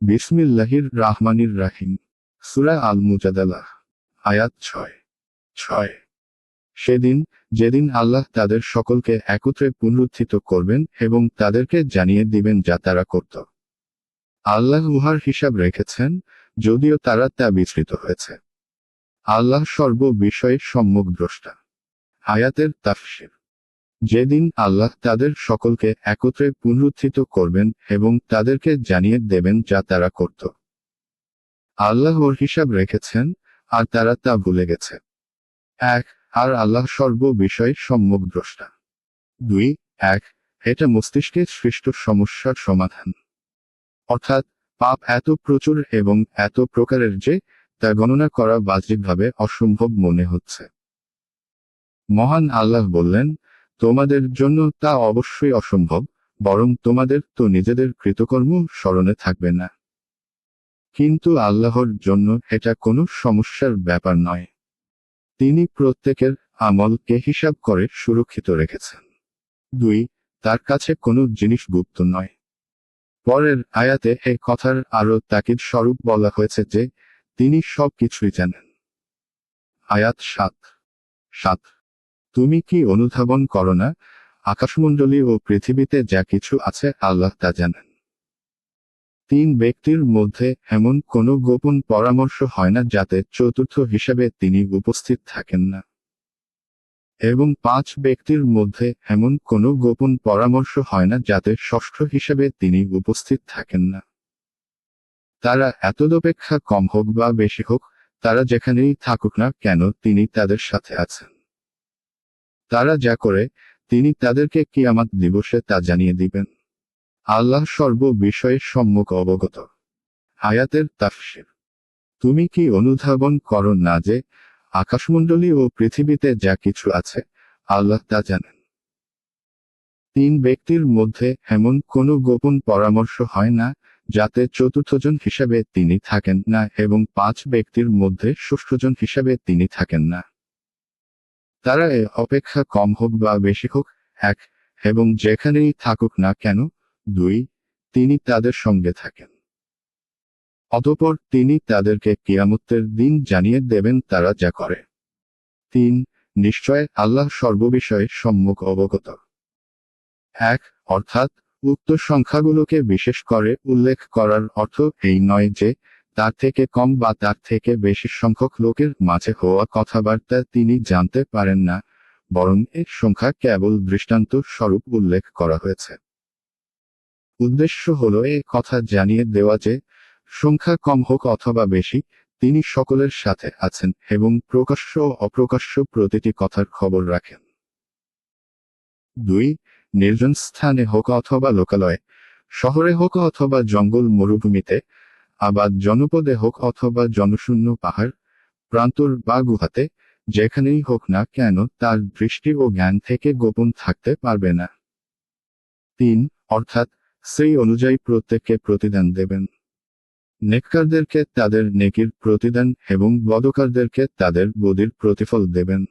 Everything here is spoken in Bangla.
বিসমিল্লাহির রাহমানির রাহিম। সুরা আল মুজাদালাহ আয়াত ছয়। ছয়। সেদিন, যেদিন আল্লাহ তাদের সকলকে একত্রে পুনরুত্থিত করবেন এবং তাদেরকে জানিয়ে দিবেন যা তারা করত। আল্লাহ উহার হিসাব রেখেছেন, যদিও তারা তা বিস্মৃত হয়েছে। আল্লাহ সর্ব বিষয়ে সম্মুখ দ্রষ্টা। আয়াতের তাফসির। যেদিন আল্লাহ তাদের সকলকে একত্রে পুনরুত্থিত করবেন এবং তাদেরকে জানিয়ে দেবেন যা তারা করত। আল্লাহ ওর হিসাব রেখেছেন, আর তারা তা ভুলে গেছে। এক, আর আল্লাহ সর্ব বিষয়ে সম্মুখ দ্রষ্টা। দুই, এক, এটা মস্তিষ্কে সৃষ্ট সমস্যার সমাধান। অর্থাৎ, পাপ এত প্রচুর এবং এত প্রকারের যে, তা গণনা করা বাহ্যিকভাবে অসম্ভব মনে হচ্ছে। মহান আল্লাহ বললেন তোমাদের জন্য তা অবশ্যই অসম্ভব, বরং তোমাদের তো নিজেদের কৃতকর্ম স্মরণে থাকবে না। কিন্তু আল্লাহর জন্য এটা কোনো সমস্যার ব্যাপার নয়। তিনি প্রত্যেকের আমলকে হিসাব করে সুরক্ষিত রেখেছেন। দুই, তার কাছে কোনো জিনিস গুপ্ত নয়। পরের আয়াতে এই কথার আরও তাকিদ স্বরূপ বলা হয়েছে যে, তিনি সব কিছুই জানেন। আয়াত সাত। সাত। তুমি কি অনুধাবন করো না? আকাশমণ্ডলী ও পৃথিবীতে যা কিছু আছে আল্লাহ তা জানেন। তিন ব্যক্তির মধ্যে এমন কোনো গোপন পরামর্শ হয় না যাতে চতুর্থ হিসাবে তিনি উপস্থিত থাকেন না। এবং পাঁচ ব্যক্তির মধ্যে এমন কোনো গোপন পরামর্শ হয় না যাতে ষষ্ঠ হিসাবে তিনি উপস্থিত থাকেন না। তারা এতদপেক্ষা কম হোক বা বেশি হোক, তারা যেখানেই থাকুক না কেন তিনি তাদের সাথে আছেন। তারা যা করে, তিনি তাদেরকে কি কিয়ামাত দিবসে তা জানিয়ে দিবেন। আল্লাহ সর্ব বিষয়ে সম্মুখ অবগত। আয়াতের তাফসির। তুমি কি অনুধাবন করো না যে, আকাশমণ্ডলী ও পৃথিবীতে যা কিছু আছে, আল্লাহ তা জানেন? তিন ব্যক্তির মধ্যে এমন কোনো গোপন পরামর্শ হয় না, যাতে চতুর্থজন হিসাবে তিনি থাকেন না এবং পাঁচ ব্যক্তির মধ্যে ষষ্ঠজন হিসাবে তিনি থাকেন না। তারা এ অপেক্ষা কম হোক বা বেশি হোক, এক, এবং যেখানেই থাকুক না কেন, দুই, তিনি তাদের সঙ্গে থাকেন। অতপর তিনি তাদেরকে কিয়ামতের দিন জানিয়ে দেবেন তারা যা করে। তিন, নিশ্চয় আল্লাহ সর্ববিষয়ে সম্মুখ অবগত। এক, অর্থাৎ উক্ত সংখ্যাগুলোকে বিশেষ করে উল্লেখ করার অর্থ এই নয় যে তার থেকে কম বা তার থেকে বেশি সংখ্যক লোকের মাঝে হওয়া কথাবার্তা তিনি জানতে পারেন না, বরং এর সংখ্যা কেবল দৃষ্টান্ত স্বরূপ উল্লেখ করা হয়েছে। উদ্দেশ্য হল এ কথা জানিয়ে দেওয়া যে, সংখ্যা কম হোক অথবা বেশি, তিনি সকলের সাথে আছেন এবং প্রকাশ্য ও অপ্রকাশ্য প্রতিটি কথার খবর রাখেন। দুই, নির্জন স্থানে হোক অথবা লোকালয়ে, শহরে হোক অথবা জঙ্গল মরুভূমিতে আবাদ জনপদে হোক অথবা জনশূন্য পাহাড়, প্রান্তর বা গুহাতে, যেখানেই হোক না কেন তার দৃষ্টি ও জ্ঞান থেকে গোপন থাকতে পারবে না। তিন, অর্থাৎ সেই অনুযায়ী প্রত্যেককে প্রতিদান দেবেন। নেককারদেরকে তাদের নেকির প্রতিদান এবং বদকারদেরকে তাদের বদির প্রতিফল দেবেন।